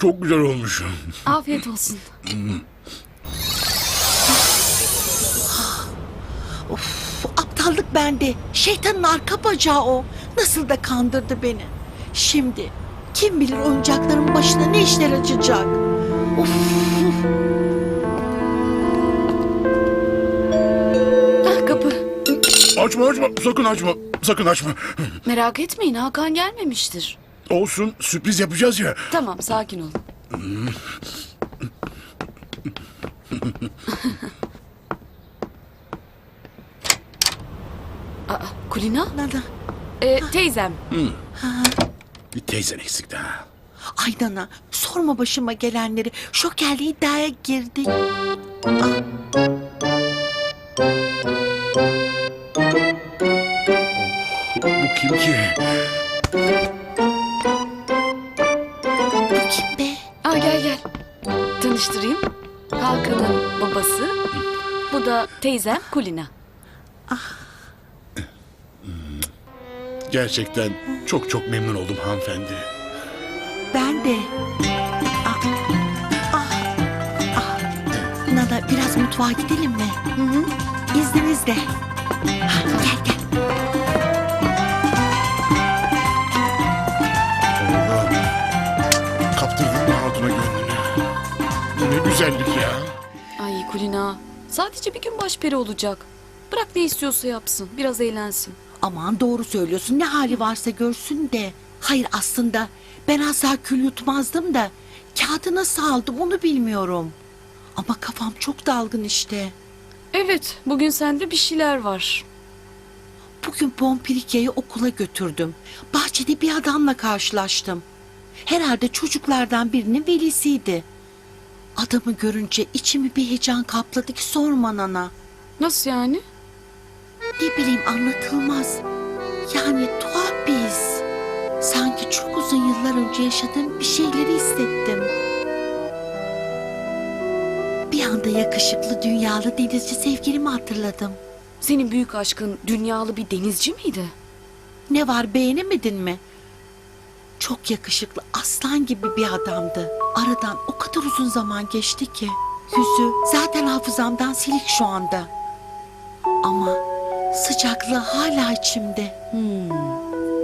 Çok güzel olmuş. Afiyet olsun. Of, aptallık bende. Şeytanın arka bacağı o. Nasıl da kandırdı beni. Şimdi kim bilir oyuncakların başına ne işler açacak. Of. Ah kapı. Açma açma sakın açma. Sakın açma. Merak etmeyin Hakan gelmemiştir. Olsun sürpriz yapacağız ya. Tamam sakin olun. Aa, Kulina? Nana. Ee, teyzem. Bir teyzen eksikti ha. Ay Nana sorma başıma gelenleri. Şokerle iddiaya girdik. Bu kim ki? Gel gel. Tanıştırayım. Hakan'ın babası. Bu da teyzem Kulina. Gerçekten çok çok memnun oldum hanımefendi. Ben de. Ah, ah, ah. Nana biraz mutfağa gidelim mi? Hı hı. İzninizle. Ha, gel gel. Güzellik ya. Ay Kulina. Sadece bir gün başperi olacak. Bırak ne istiyorsa yapsın. Biraz eğlensin. Aman doğru söylüyorsun. Ne hali varsa görsün de. Hayır aslında ben asla kül yutmazdım da. Kağıdı nasıl aldım onu bilmiyorum. Ama kafam çok dalgın işte. Evet, bugün sende bir şeyler var. Bugün Pompirike'yi okula götürdüm. Bahçede bir adamla karşılaştım. Herhalde çocuklardan birinin velisiydi. Adamı görünce içimi bir heyecan kapladı ki sorma nana. Nasıl yani? Ne bileyim anlatılmaz. Yani tuhaf bir his. Sanki çok uzun yıllar önce yaşadığım bir şeyleri hissettim. Bir anda yakışıklı dünyalı denizci sevgilimi hatırladım. Senin büyük aşkın dünyalı bir denizci miydi? Ne var beğenemedin mi? Çok yakışıklı aslan gibi bir adamdı. Aradan o kadar uzun zaman geçti ki. Yüzü zaten hafızamdan silik şu anda. Ama sıcaklığı hala içimde.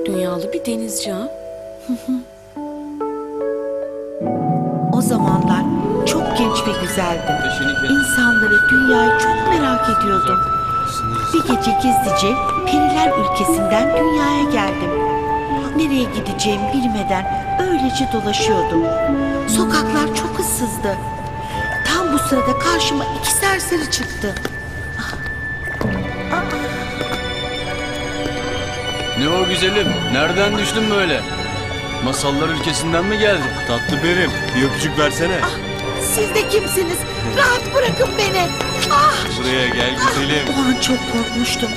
Dünyalı bir denizci ha? O zamanlar çok genç ve güzeldim. İnsanları, dünyayı çok merak ediyordum. Bir gece gizlice periler ülkesinden dünyaya geldim. Nereye gideceğimi bilmeden öylece dolaşıyordum. Sokaklar çok ıssızdı. Tam bu sırada karşıma iki serseri çıktı. Ne o güzelim? Nereden düştün böyle? Masallar ülkesinden mi geldin? Tatlı benim. Bir öpücük versene. Siz de kimsiniz? Rahat bırakın beni. Ah! Buraya gel güzelim. O an çok korkmuştum.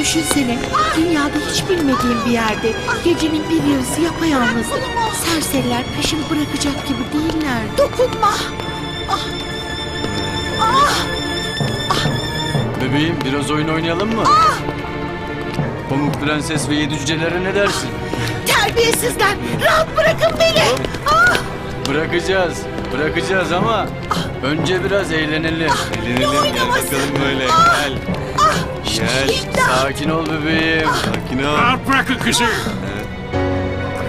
Düşünsene, dünyada hiç bilmediğim bir yerde gecenin bir yarısı yapayalnız. Serseriler peşimi bırakacak gibi değiller. Dokunma! Bebeğim biraz oyun oynayalım mı? Pamuk Prenses ve Yedi Cücelere ne dersin? Terbiyesizler! Rahat bırakın beni! Bırakacağız. Bırakacağız ama önce biraz eğlenelim. Eğlenelim gel bakalım böyle. Gel. Gel. Sakin ol bebeğim. Sakin ol. Rahat bırakın kızı.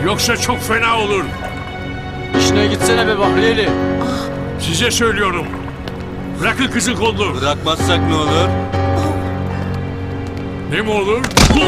Yoksa çok fena olur. İşine gitsene be Bahriyeli. Size söylüyorum. Bırakın kızın kolunu. Bırakmazsak ne olur? Ne mi olur? Yakışıklı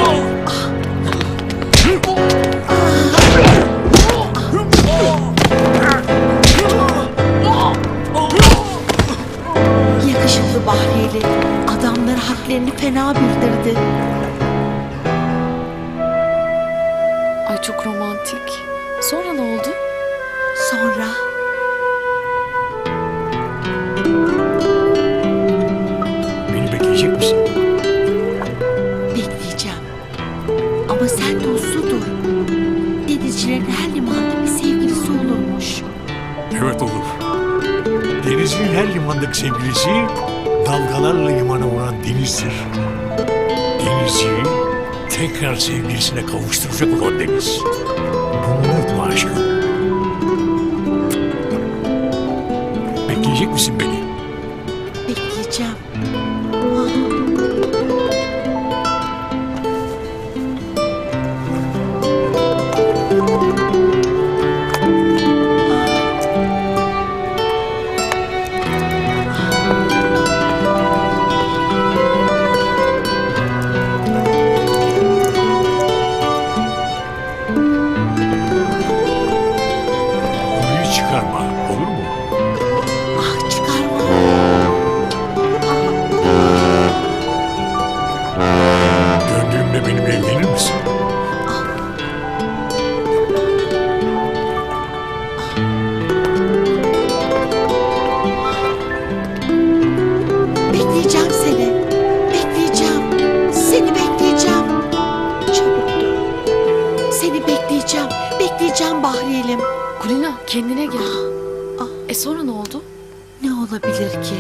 romantik. Sonra ne oldu? Sonra Beni bekleyecek misin? bekleyeceğim. Ama sen de uslu dur. Denizcilerin her limanda bir sevgilisi olurmuş. Evet olur. Denizin her limandaki sevgilisi dalgalarla limana vuran denizdir. Denizci tekrar sevgilisine kavuşturacak olan Deniz. Unutma aşkım. Bekleyecek misin beni? karma. Kendine gel. Ah. E sonra ne oldu? Ne olabilir ki?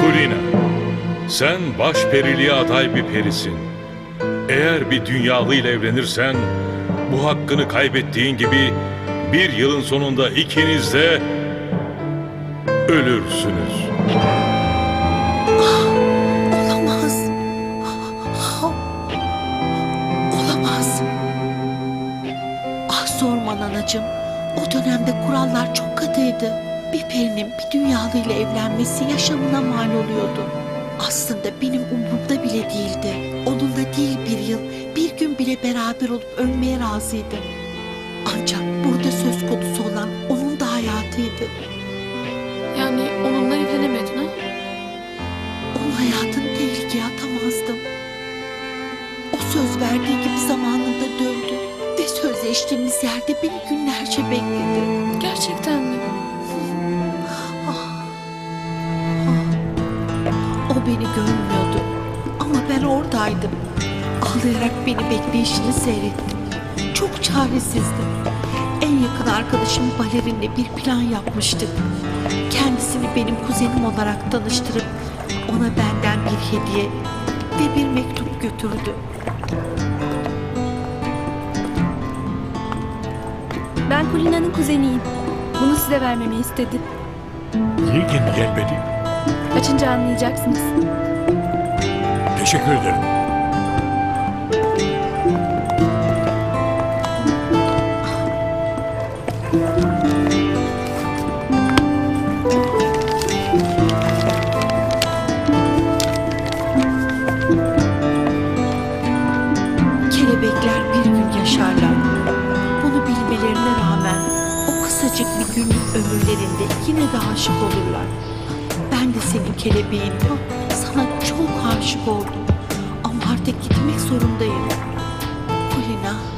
Kulina, sen baş periliğe aday bir perisin. Eğer bir dünyalı ile evlenirsen, bu hakkını kaybettiğin gibi bir yılın sonunda ikiniz de ölürsünüz. Ah sorma nanacığım. O dönemde kurallar çok katıydı. Bir perinin bir dünyalı ile evlenmesi yaşamına mal oluyordu. Aslında benim umurumda bile değildi. Onunla değil bir yıl, bir gün bile beraber olup ölmeye razıydım. Ancak burada söz konusu olan onun da hayatıydı. Ve sözleştiğimiz yerde beni günlerce bekledi. Gerçekten mi? O beni görmüyordu. Ama ben oradaydım. Ağlayarak beni bekleyişini seyrettim. Çok çaresizdim. En yakın arkadaşım balerinle bir plan yapmıştık. Kendisini benim kuzenim olarak tanıştırıp ona benden bir hediye ve bir mektup götürdü. Ben Kulina'nın kuzeniyim. Bunu size vermemi istedi. Niye kendi gelmedi? Açınca anlayacaksınız. Teşekkür ederim. Kelebeğindim. Sana çok aşık oldum. Ama artık gitmek zorundayım. Kulina.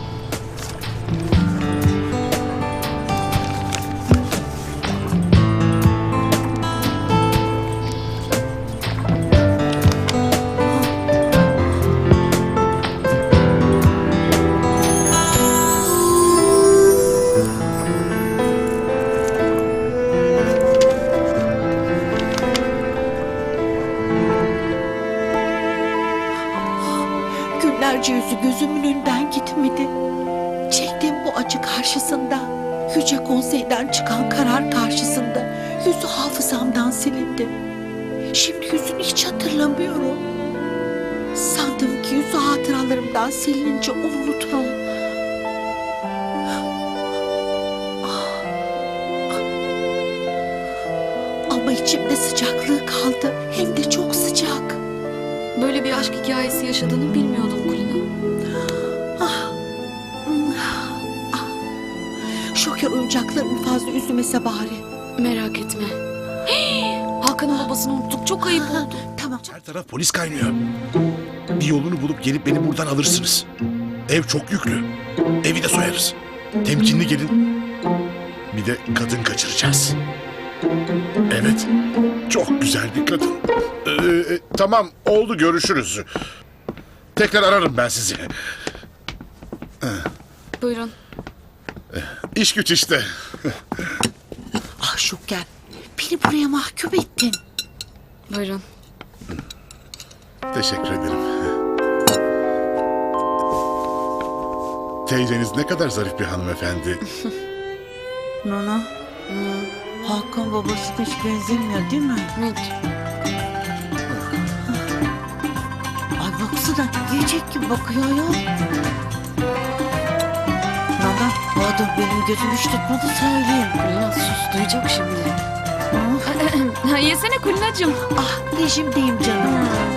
Yüce Konsey'den çıkan karar karşısında yüzü hafızamdan silindi. Şimdi yüzünü hiç hatırlamıyorum. Sandım ki yüzü hatıralarımdan silinince onu unuturum. Ama içimde sıcaklığı kaldı. Hem de çok sıcak. Böyle bir aşk hikayesi yaşadığını bilmiyordum Kulina. Şoker oyuncaklarımı fazla üzülmese bari. Merak etme. Hakan'ın babasını unuttuk. Çok ayıp oldu. Tamam. Her taraf polis kaynıyor. Bir yolunu bulup gelip beni buradan alırsınız. Ev çok yüklü. Evi de soyarız. Temkinli gelin. Bir de kadın kaçıracağız. Evet. Çok güzel bir kadın. Ee, e, tamam oldu görüşürüz. Tekrar ararım ben sizi. Buyurun. İş güç işte. Ah Şoker. Beni buraya mahkum ettin. Buyurun. Teşekkür ederim. Teyzeniz ne kadar zarif bir hanımefendi. Nana. Hakan babasına hiç benzemiyor değil mi? Hiç. Ay baksana yiyecek gibi bakıyor ya. Adam benim gözüm hiç tutmadı söyleyeyim. Kulina sus duyacak şimdi. Yesene Kulinacığım. ah rejimdeyim canım.